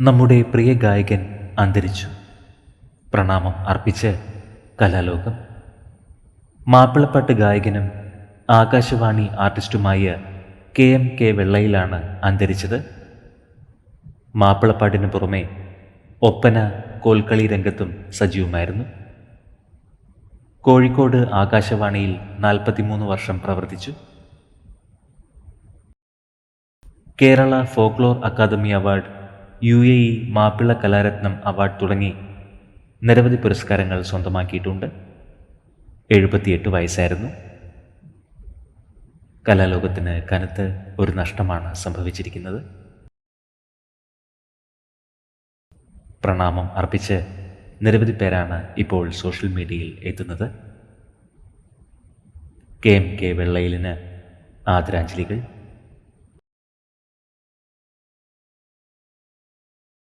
നമ്മുടെ പ്രിയ ഗായകൻ അന്തരിച്ചു. പ്രണാമം അർപ്പിച്ച് കലാലോകം. മാപ്പിളപ്പാട്ട് ഗായകനും ആകാശവാണി ആർട്ടിസ്റ്റുമായ കെ എം കെ വെള്ളയിലാണ് അന്തരിച്ചത്. മാപ്പിളപ്പാട്ടിന് പുറമെ ഒപ്പന കോൽക്കളി രംഗത്തും സജീവമായിരുന്നു. കോഴിക്കോട് ആകാശവാണിയിൽ നാൽപ്പത്തിമൂന്ന് വർഷം പ്രവർത്തിച്ചു. Kerala folklore academy award U A E Mappila Kalaratnam award തുടങ്ങി നിരവധി പുരസ്കാരങ്ങൾ സ്വന്തമാക്കിയിട്ടുണ്ട്. എഴുപത്തിയെട്ട് വയസ്സായിരുന്നു. കലാലോകത്തിന് കനത്ത് ഒരു നഷ്ടമാണ് സംഭവിച്ചിരിക്കുന്നത്. പ്രണാമം അർപ്പിച്ച് നിരവധി പേരാണ് ഇപ്പോൾ സോഷ്യൽ മീഡിയയിൽ എത്തുന്നത്. കെ എം കെ വെള്ളയിലിന് ആദരാഞ്ജലികൾ.